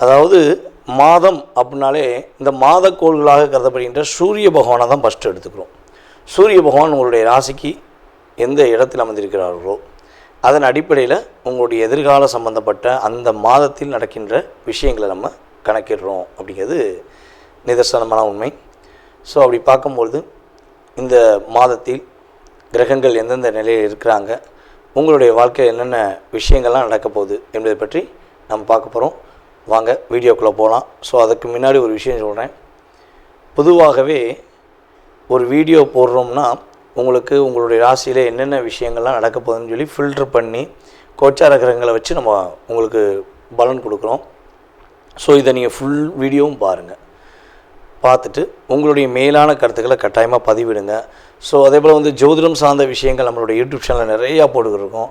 அதாவது மாதம் அப்படின்னாலே இந்த மாத கோள்களாக கருதப்படுகின்ற சூரிய பகவானை தான் ஃபஸ்ட்டு எடுத்துக்கிறோம். சூரிய பகவான் உங்களுடைய ராசிக்கு எந்த இடத்தில் அமர்ந்திருக்கிறார்களோ அதன் அடிப்படையில் உங்களுடைய எதிர்கால சம்பந்தப்பட்ட அந்த மாதத்தில் நடக்கின்ற விஷயங்களை நம்ம கணக்கிடுறோம் அப்படிங்கிறது நிதர்சனமான உண்மை. ஸோ அப்படி பார்க்கும்பொழுது இந்த மாதத்தில் கிரகங்கள் எந்தெந்த நிலையில் இருக்கிறாங்க உங்களுடைய வாழ்க்கையில் என்னென்ன விஷயங்கள்லாம் நடக்க போகுது என்பதை பற்றி நம்ம பார்க்க போகிறோம் வாங்க வீடியோக்குள்ளே போகலாம் ஸோ அதுக்கு முன்னாடி ஒரு விஷயம் சொல்கிறேன் பொதுவாகவே ஒரு வீடியோ போடுறோம்னா உங்களுக்கு உங்களுடைய ராசியில் என்னென்ன விஷயங்கள்லாம் நடக்க போகுதுன்னு சொல்லி ஃபில்டர் பண்ணி கோச்சார கிரகங்களை வச்சு நம்ம உங்களுக்கு பலன் கொடுக்குறோம். ஸோ இதை நீங்கள் ஃபுல் வீடியோவும் பாருங்கள் பார்த்துட்டு உங்களுடைய மேலான கருத்துக்களை கட்டாயமாக பதிவிடுங்க. ஸோ அதே போல் வந்து ஜோதிடம் சார்ந்த விஷயங்கள் நம்மளுடைய யூடியூப் சேனலில் நிறையா போட்டுக்கிருக்கோம்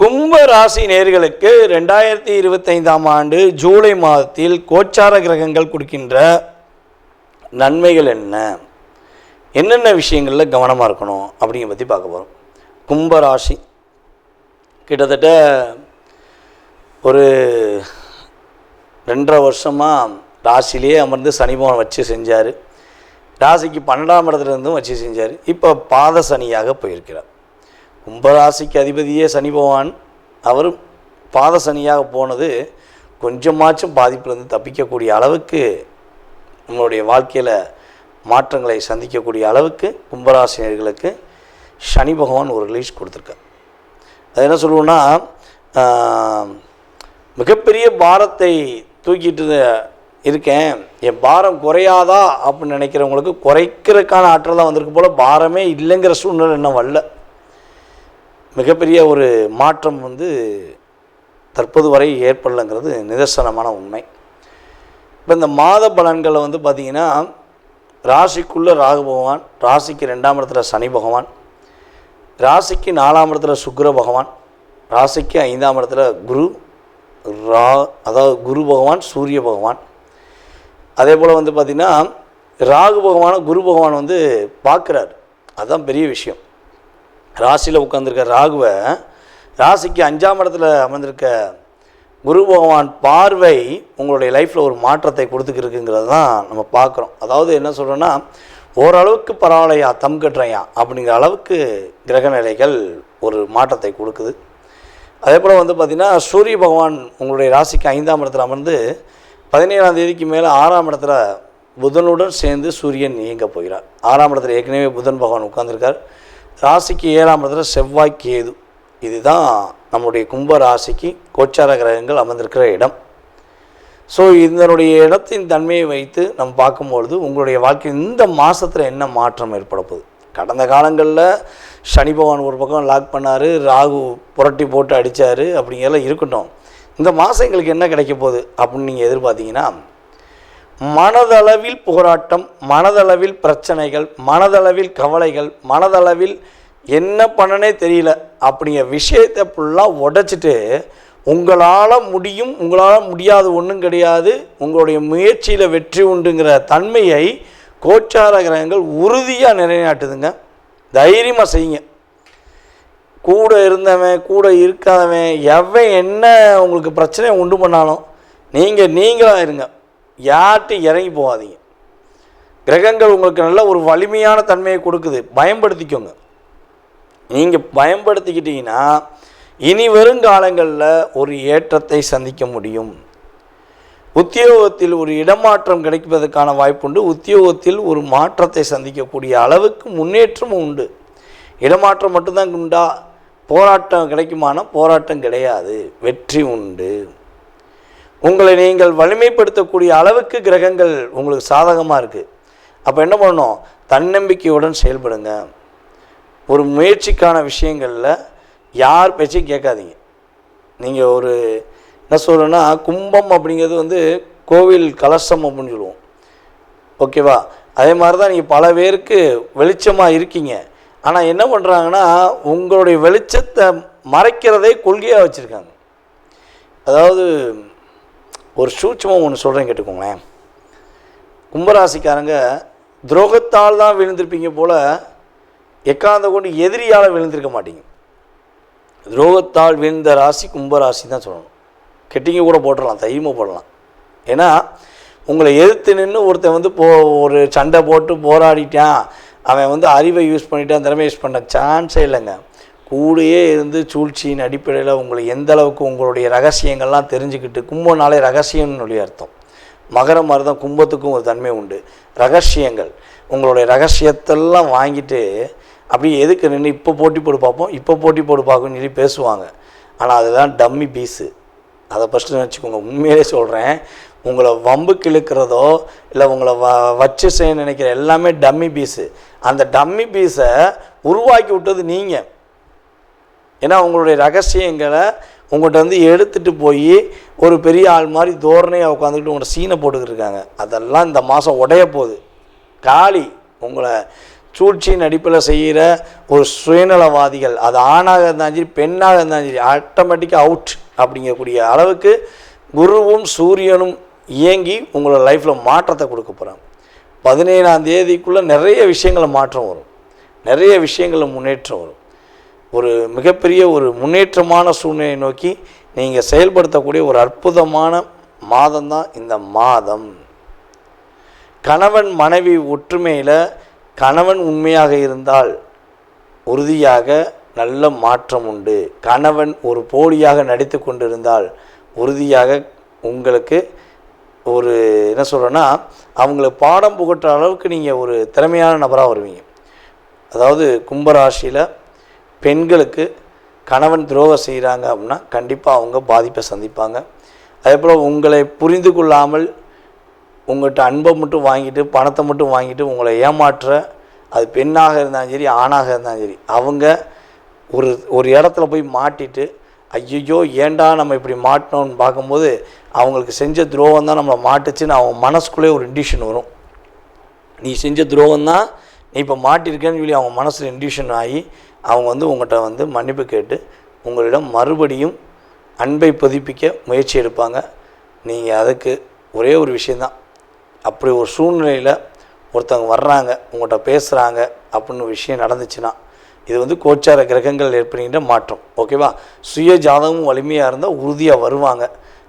கும்ப ராசி நேர்களுக்கு ரெண்டாயிரத்தி இருபத்தைந்தாம் ஆண்டு ஜூலை மாதத்தில் கோச்சார கிரகங்கள் கொடுக்கின்ற நன்மைகள் என்ன? என்னென்ன விஷயங்களில் கவனமாக இருக்கணும் அப்படிங்கிற பற்றி பார்க்க போகிறோம் கும்ப ராசி. கிட்டத்தட்ட ஒரு ரெண்டரை வருஷமாக ராசிலேயே அமர்ந்து சனிபவன் வச்சு செஞ்சார். ராசிக்கு பன்னெண்டாம் இடத்துலேருந்தும் வச்சு செஞ்சார். இப்போ பாத சனியாக போயிருக்கிறார். கும்பராசிக்கு அதிபதியே சனி பகவான். அவர் பாத சனியாக போனது கொஞ்சமாச்சும் பாதிப்புலேருந்து தப்பிக்கக்கூடிய அளவுக்கு நம்மளுடைய வாழ்க்கையில் மாற்றங்களை சந்திக்கக்கூடிய அளவுக்கு கும்பராசினியர்களுக்கு சனி பகவான் ஒரு ரிலீஸ் கொடுத்துருக்கார். அது என்ன சொல்லுவோன்னா மிகப்பெரிய பாரத்தை தூக்கிட்டு இருக்கேன். என் பாரம் குறையாதா? அப்படின்னு நினைக்கிறவங்களுக்கு குறைக்கிறதுக்கான ஆற்றல் தான் வந்திருக்கு போல் பாரமே இல்லைங்கிற சூழ்நிலை இன்னும் வரல. மிகப்பெரிய ஒரு மாற்றம் வந்து தற்போது வரை ஏற்படலைங்கிறது நிதர்சனமான உண்மை. இப்போ இந்த மாத பலன்களை வந்து பார்த்திங்கன்னா ராசிக்குள்ளே ராகு பகவான் ராசிக்கு ரெண்டாம் இடத்துல சனி பகவான் ராசிக்கு நாலாம் இடத்துல சுக்கர பகவான் ராசிக்கு ஐந்தாம் இடத்துல குரு ரா அதாவது குரு பகவான் சூரிய பகவான். அதே போல் வந்து பார்த்திங்கன்னா ராகு பகவானை குரு பகவான் வந்து பார்க்குறார். அதுதான் பெரிய விஷயம். ராசியில் உட்காந்துருக்க ராகுவை ராசிக்கு அஞ்சாம் இடத்துல அமர்ந்திருக்க குரு பகவான் பார்வை உங்களுடைய லைஃப்பில் ஒரு மாற்றத்தை கொடுத்துக்கிருக்குங்கிறது தான் நம்ம பார்க்குறோம். அதாவது என்ன சொல்கிறோன்னா ஓரளவுக்கு பரவாயில்லையா தம் கட்டுறையா அப்படிங்கிற அளவுக்கு கிரக நிலைகள் ஒரு மாற்றத்தை கொடுக்குது. அதே போல் வந்து பார்த்திங்கன்னா சூரிய பகவான் உங்களுடைய ராசிக்கு ஐந்தாம் இடத்துல அமர்ந்து பதினேழாம் தேதிக்கு மேலே ஆறாம் இடத்துல புதனுடன் சேர்ந்து சூரியன் இயங்க போகிறார். ஆறாம் இடத்துல ஏற்கனவே புதன் பகவான் உட்கார்ந்துருக்கார். ராசிக்கு ஏழாம் இடத்துல செவ்வாய் கேது. இதுதான் நம்முடைய கும்ப ராசிக்கு கோச்சார கிரகங்கள் அமர்ந்திருக்கிற இடம். ஸோ இதனுடைய இடத்தின் தன்மையை வைத்து நம்ம பார்க்கும்பொழுது உங்களுடைய வாழ்க்கை இந்த மாதத்தில் என்ன மாற்றம் ஏற்படப்போகுது கடந்த காலங்களில் சனி பகவான் ஒரு பக்கம் லாக் பண்ணார் ராகு புரட்டி போட்டு அடித்தார் அப்படிங்கிறதெல்லாம் இருக்கட்டும். இந்த மாதம் எங்களுக்கு என்ன கிடைக்க போகுது? அப்படின்னு நீங்கள் எதிர்பார்த்தீங்கன்னா மனதளவில் போராட்டம் மனதளவில் பிரச்சனைகள் மனதளவில் கவலைகள் மனதளவில் என்ன பண்ணனே தெரியல அப்படிங்கிற விஷயத்தை ஃபுல்லாக உடைச்சிட்டு உங்களால் முடியும் உங்களால் முடியாது ஒன்றும் கிடையாது உங்களுடைய முயற்சியில் வெற்றி உண்டுங்கிற தன்மையை கோச்சார கிரகங்கள் உறுதியாக நிலைநாட்டுதுங்க. தைரியமாக செய்யுங்க. கூட இருந்தவன் கூட இருக்காதவன் எவன் என்ன உங்களுக்கு பிரச்சனையை உண்டு பண்ணாலும் நீங்கள் நீங்களாக இருங்க. யார்கிட்ட இறங்கி போகாதீங்க. கிரகங்கள் உங்களுக்கு நல்ல ஒரு வலிமையான தன்மையை கொடுக்குது. பயன்படுத்திக்கோங்க. நீங்கள் பயன்படுத்திக்கிட்டீங்கன்னா இனி வருங்காலங்களில் ஒரு ஏற்றத்தை சந்திக்க முடியும். உத்தியோகத்தில் ஒரு இடமாற்றம் கிடைப்பதற்கான வாய்ப்புண்டு உத்தியோகத்தில் ஒரு மாற்றத்தை சந்திக்கக்கூடிய அளவுக்கு முன்னேற்றமும் உண்டு. இடமாற்றம் மட்டும்தான் உண்டா? போராட்டம் கிடைக்குமானா? போராட்டம் கிடையாது. வெற்றி உண்டு. உங்களை நீங்கள் வலிமைப்படுத்தக்கூடிய அளவுக்கு கிரகங்கள் உங்களுக்கு சாதகமாக இருக்குது அப்போ என்ன பண்ணணும்? தன்னம்பிக்கையுடன் செயல்படுங்க. ஒரு முயற்சிக்கான விஷயங்களில் யார் பேச்சையும் கேட்காதீங்க. நீங்கள் ஒரு என்ன சொல்கிறேன்னா கும்பம் அப்படிங்கிறது வந்து கோவில் கலசம் அப்படின்னு சொல்லுவோம். ஓகேவா அதே மாதிரி தான் நீங்கள் பல பேருக்கு வெளிச்சமாக இருக்கீங்க. ஆனால் என்ன பண்ணுறாங்கன்னா உங்களுடைய வெளிச்சத்தை மறைக்கிறதே கொள்கையாக வச்சுருக்காங்க. அதாவது ஒரு சூட்சமாக ஒன்று சொல்கிறேன் கேட்டுக்கோங்களேன். கும்பராசிக்காரங்க துரோகத்தால் தான் விழுந்திருப்பீங்க போல் எக்காந்த கொண்டு எதிரியால் விழுந்திருக்க மாட்டீங்க. துரோகத்தால் விழுந்த ராசி கும்பராசி தான் சொல்லணும். கெட்டிங்க கூட போட்டுடலாம் தைரியமாக போடலாம். ஏன்னா உங்களை எதிர்த்து நின்று ஒருத்தன் வந்து போ ஒரு சண்டை போட்டு போராடிட்டான். அவன் வந்து அறிவை யூஸ் பண்ணிட்டான் திறமை யூஸ் பண்ண சான்ஸே இல்லைங்க. கூடயே இருந்து சூழ்ச்சியின் அடிப்படையில் உங்களை எந்த அளவுக்கு உங்களுடைய ரகசியங்கள்லாம் தெரிஞ்சுக்கிட்டு கும்பனாலே ரகசியம்னு அர்த்தம். மகர மாதிரி தான் கும்பத்துக்கும் ஒரு தன்மை உண்டு. ரகசியங்கள். உங்களுடைய ரகசியத்தெல்லாம் வாங்கிட்டு அப்படியே எதுக்கு நின்று இப்போ போட்டி போடு பார்ப்போம் இப்போ போட்டி போடு பார்க்கணும்னு சொல்லி பேசுவாங்க. ஆனால் அதுதான் டம்மி பீஸு. அதை ஃபஸ்ட்டு நினச்சிக்கோங்க உண்மையிலே சொல்கிறேன் உங்களை வம்புக்கு இழுக்கிறதோ இல்லை உங்களை வ வச்சு செய்ய நினைக்கிற எல்லாமே டம்மி பீஸு. அந்த டம்மி பீஸை உருவாக்கி விட்டது நீங்கள் ஏன்னா உங்களுடைய ரகசியங்களை உங்கள்கிட்ட வந்து எடுத்துகிட்டு போய் ஒரு பெரிய ஆள் மாதிரி தோரணையாக உட்காந்துக்கிட்டு உங்களோட சீனை போட்டுக்கிட்டு இருக்காங்க. அதெல்லாம் இந்த மாதம் உடைய போகுது. காலி உங்களை சூழ்ச்சியின் அடிப்பில் செய்கிற ஒரு சுயநலவாதிகள். அது ஆணாக இருந்தாலும் சரி பெண்ணாக இருந்தாலும் சரி ஆட்டோமேட்டிக்காக அவுட் அப்படிங்கக்கூடிய அளவுக்கு குருவும் சூரியனும் இயங்கி உங்களோட லைஃப்பில் மாற்றத்தை கொடுக்க போகிறாங்க பதினேழாம் தேதிக்குள்ளே நிறைய விஷயங்கள மாற்றம் வரும். நிறைய விஷயங்களில் முன்னேற்றம் வரும். ஒரு மிகப்பெரிய ஒரு முன்னேற்றமான சூழ்நிலையை நோக்கி நீங்கள் செயல்படுத்தக்கூடிய ஒரு அற்புதமான மாதம் தான் இந்த மாதம். கணவன் மனைவி ஒற்றுமையில் கணவன் உண்மையாக இருந்தால் உறுதியாக நல்ல மாற்றம் உண்டு. கணவன் ஒரு போலியாக நடித்து கொண்டிருந்தால் உறுதியாக உங்களுக்கு ஒரு என்ன சொல்கிறேன்னா அவங்கள பாடம் புகட்டுற அளவுக்கு நீங்கள் ஒரு திறமையான நபராக வருவீங்க. அதாவது கும்பராசியில் பெண்களுக்கு கணவன் துரோகம் செய்கிறாங்க அப்படின்னா கண்டிப்பாக அவங்க பாதிப்பை சந்திப்பாங்க. அதே போல் உங்களை புரிந்து கொள்ளாமல் உங்கள்கிட்ட அன்பை மட்டும் வாங்கிட்டு பணத்தை மட்டும் வாங்கிட்டு உங்களை ஏமாற்ற அது பெண்ணாக இருந்தாலும் சரி ஆணாக இருந்தாலும் சரி அவங்க ஒரு ஒரு இடத்துல போய் மாட்டிட்டு ஐயோ ஏன்டா நம்ம இப்படி மாட்டினோம்னு பார்க்கும்போது அவங்களுக்கு செஞ்ச துரோகம் தான் நம்மளை மாட்டுச்சுன்னு அவங்க மனசுக்குள்ளே ஒரு இண்டிஷன் வரும். நீ செஞ்ச துரோகம் தான் நீ இப்போ மாட்டிருக்கேன்னு சொல்லி அவங்க மனசில் இண்டிஷன் ஆகி அவங்க வந்து உங்கள்கிட்ட வந்து மன்னிப்பு கேட்டு உங்களிடம் மறுபடியும் அன்பை புதுப்பிக்க முயற்சி எடுப்பாங்க. நீங்கள் அதுக்கு ஒரே ஒரு விஷயந்தான் அப்படி ஒரு சூழ்நிலையில் ஒருத்தவங்க வர்றாங்க உங்கள்கிட்ட பேசுகிறாங்க அப்படின்னு விஷயம் நடந்துச்சுன்னா இது வந்து கோச்சார கிரகங்கள் ஏற்படுகின்ற மாற்றம். ஓகேவா சுய ஜாதகமும் வலிமையாக இருந்தால் உறுதியாக வருவாங்க.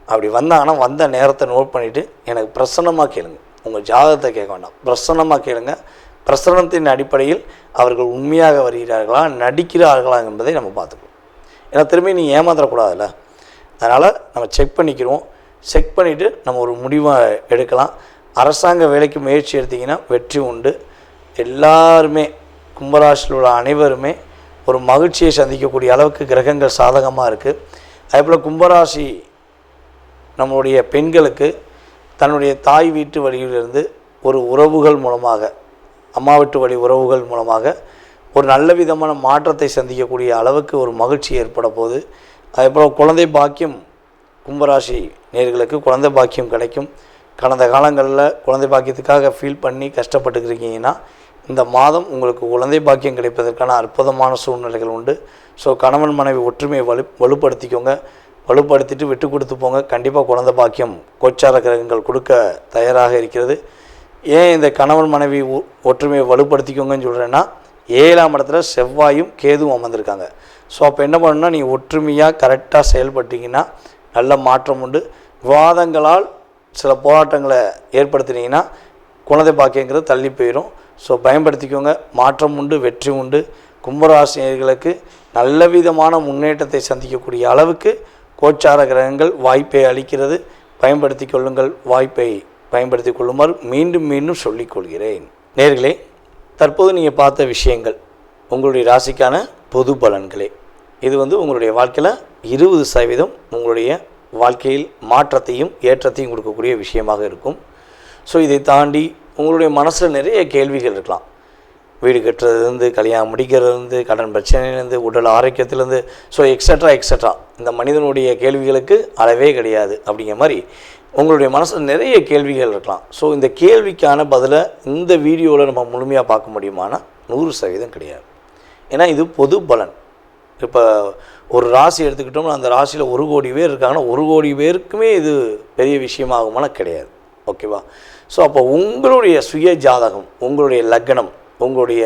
அப்படி வந்தாங்கன்னா வந்த நேரத்தை நோட் பண்ணிவிட்டு எனக்கு பிரசன்னமாக கேளுங்க. உங்கள் ஜாதகத்தை கேட்க வேண்டாம். பிரசன்னமாக கேளுங்கள் பிரசன்னத்தின் அடிப்படையில் அவர்கள் உண்மையாக வருகிறார்களா நடிக்கிறார்களா என்பதை நம்ம பார்த்துக்கணும். ஏன்னா திரும்பி நீ ஏமாத்தக்கூடாதுல்ல. அதனால் நம்ம செக் பண்ணிக்கிறோம். செக் பண்ணிவிட்டு நம்ம ஒரு முடிவை எடுக்கலாம். அரசாங்க வேலைக்கு முயற்சி எடுத்திங்கன்னா வெற்றி உண்டு. எல்லாருமே கும்பராசியில் உள்ள அனைவருமே ஒரு மகிழ்ச்சியை சந்திக்கக்கூடிய அளவுக்கு கிரகங்கள் சாதகமாக இருக்குது அதேபோல் கும்பராசி நம்மளுடைய பெண்களுக்கு தன்னுடைய தாய் வீட்டு வழியிலிருந்து ஒரு உறவுகள் மூலமாக அம்மா வீட்டு வழி உறவுகள் மூலமாக ஒரு நல்ல விதமான மாற்றத்தை சந்திக்கக்கூடிய அளவுக்கு ஒரு மகிழ்ச்சி ஏற்பட போகுது. அதேபோல் குழந்தை பாக்கியம் கும்பராசி நேர்களுக்கு குழந்தை பாக்கியம் கிடைக்கும். கடந்த காலங்களில் குழந்தை பாக்கியத்துக்காக ஃபீல் பண்ணி கஷ்டப்பட்டுருக்கீங்கன்னா இந்த மாதம் உங்களுக்கு குழந்தை பாக்கியம் கிடைப்பதற்கான அற்புதமான சூழ்நிலைகள் உண்டு. ஸோ கணவன் மனைவி ஒற்றுமையை வலு வலுப்படுத்திக்கோங்க. வலுப்படுத்திட்டு விட்டு கொடுத்து போங்க. கண்டிப்பாக குழந்தை பாக்கியம் கோச்சார கிரகங்கள் கொடுக்க தயாராக இருக்கிறது. ஏன் இந்த கணவன் மனைவி ஒ- ஒற்றுமையை வலுப்படுத்திக்கோங்கன்னு சொல்கிறேன்னா ஏழாம் இடத்துல செவ்வாயும் கேதுவும் அமர்ந்திருக்காங்க. ஸோ அப்போ என்ன பண்ணணும்னா நீங்கள் ஒற்றுமையாக கரெக்டாக செயல்பட்டிங்கன்னா நல்ல மாற்றம் உண்டு. விவாதங்களால் சில போராட்டங்களை ஏற்படுத்தினீங்கன்னா குழந்தை பாக்கியங்கிறது தள்ளி போயிடும் ஸோ பயன்படுத்திக்கோங்க. மாற்றம் உண்டு வெற்றி உண்டு. கும்பராசினியர்களுக்கு நல்ல விதமான முன்னேற்றத்தை சந்திக்கக்கூடிய அளவுக்கு கோச்சார கிரகங்கள் வாய்ப்பை அளிக்கிறது. பயன்படுத்தி கொள்ளுங்கள். வாய்ப்பை பயன்படுத்தி கொள்ளுமாறு மீண்டும் மீண்டும் சொல்லிக் கொள்கிறேன். நேர்களே தற்போது நீங்கள் பார்த்த விஷயங்கள் உங்களுடைய ராசிக்கான பொது பலன்களே. இது வந்து உங்களுடைய வாழ்க்கையில் இருபது சதவீதம் உங்களுடைய வாழ்க்கையில் மாற்றத்தையும் ஏற்றத்தையும் கொடுக்கக்கூடிய விஷயமாக இருக்கும். ஸோ இதை தாண்டி உங்களுடைய மனசில் நிறைய கேள்விகள் இருக்கலாம். வீடு கட்டுறதுலேருந்து கல்யாணம் முடிக்கிறதுலேருந்து கடன் பிரச்சனையிலேருந்து உடல் ஆரோக்கியத்திலேருந்து ஸோ எக்ஸட்ரா எக்ஸட்ரா இந்த மனிதனுடைய கேள்விகளுக்கு அளவே கிடையாது அப்படிங்கிற மாதிரி உங்களுடைய மனசில் நிறைய கேள்விகள் இருக்கலாம். ஸோ இந்த கேள்விக்கான பதிலை இந்த வீடியோவில் நம்ம முழுமையாக பார்க்க முடியுமானா? நூறு சதவீதம் கிடையாது. ஏன்னா இது பொது பலன். இப்போ ஒரு ராசி எடுத்துக்கிட்டோம்னா அந்த ராசியில் ஒரு கோடி பேர் இருக்காங்கன்னா ஒரு கோடி பேருக்குமே இது பெரிய விஷயமாகுமானா கிடையாது. ஓகேவா? ஸோ அப்போ உங்களுடைய சுய ஜாதகம் உங்களுடைய லக்னம் உங்களுடைய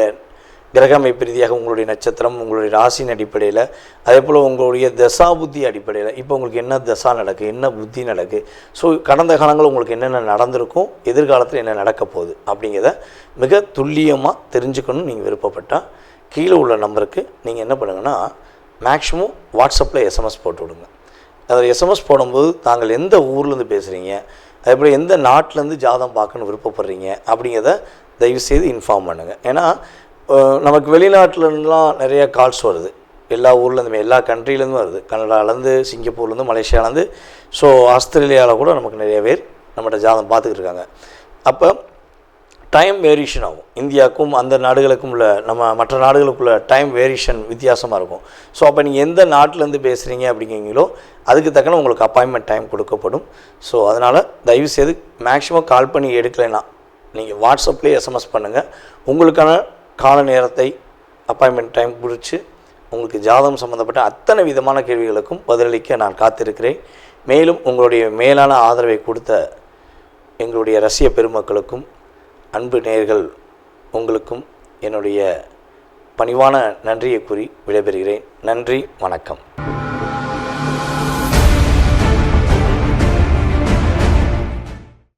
கிரக அமைப்பு ரீதியாக உங்களுடைய நட்சத்திரம் உங்களுடைய ராசியின் அடிப்படையில் அதே போல் உங்களுடைய தசா புத்தி அடிப்படையில் இப்போ உங்களுக்கு என்ன தசா நடக்கு என்ன புத்தி நடக்கு ஸோ கடந்த காலங்களில் உங்களுக்கு என்னென்ன நடந்திருக்கும் எதிர்காலத்தில் என்ன நடக்க போகுது அப்படிங்கிறத மிக துல்லியமாக தெரிஞ்சுக்கணும்னு நீங்கள் விருப்பப்பட்டால் கீழே உள்ள நம்பருக்கு நீங்கள் என்ன பண்ணுங்கன்னா மேக்ஸிமம் வாட்ஸ்அப்பில் எஸ்எம்எஸ் போட்டு விடுங்க. அதில் எஸ்எம்எஸ் போடும்போது தாங்கள் எந்த ஊர்லேருந்து பேசுகிறீங்க அதேபோல் எந்த நாட்டிலேருந்து ஜாதம் பார்க்கணுன்னு விருப்பப்படுறீங்க அப்படிங்கிறத தயவுசெய்து இன்ஃபார்ம் பண்ணுங்கள் ஏன்னா நமக்கு வெளிநாட்டிலருந்துலாம் நிறைய கால்ஸ் வருது. எல்லா ஊர்லேருந்துமே எல்லா கண்ட்ரிலேருந்து வருது. கனடாலேருந்து சிங்கப்பூர்லேருந்து மலேசியாலேருந்து ஸோ ஆஸ்திரேலியாவில் கூட நமக்கு நிறைய பேர் நம்மகிட்ட ஜாதகம் பார்த்துக்கிட்டு இருக்காங்க அப்போ டைம் வேரியேஷன் ஆகும். இந்தியாவுக்கும் அந்த நாடுகளுக்கும் உள்ள நம்ம மற்ற நாடுகளுக்குள்ள டைம் வேரியேஷன் வித்தியாசமாக இருக்கும். ஸோ அப்போ நீங்கள் எந்த நாட்டிலேருந்து பேசுகிறீங்க அப்படிங்கிறீங்களோ அதுக்கு தக்கன உங்களுக்கு அப்பாயின்மெண்ட் டைம் கொடுக்கப்படும். ஸோ அதனால் தயவுசெய்து மேக்ஸிமம் கால் பண்ணி எடுக்கலைன்னா நீங்கள் வாட்ஸ்அப்லேயே எஸ்எம்எஸ் பண்ணுங்கள் உங்களுக்கான கால நேரத்தை அப்பாயின்மெண்ட் டைம் குறித்து உங்களுக்கு ஜாதகம் சம்மந்தப்பட்ட அத்தனை விதமான கேள்விகளுக்கும் பதிலளிக்க நான் காத்திருக்கிறேன். மேலும் உங்களுடைய மேலான ஆதரவை கொடுத்த எங்களுடைய ரஷ்ய பெருமக்களுக்கும் அன்பு நேர்கள் உங்களுக்கும் என்னுடைய பணிவான நன்றியை கூறி விடைபெறுகிறேன். நன்றி வணக்கம்.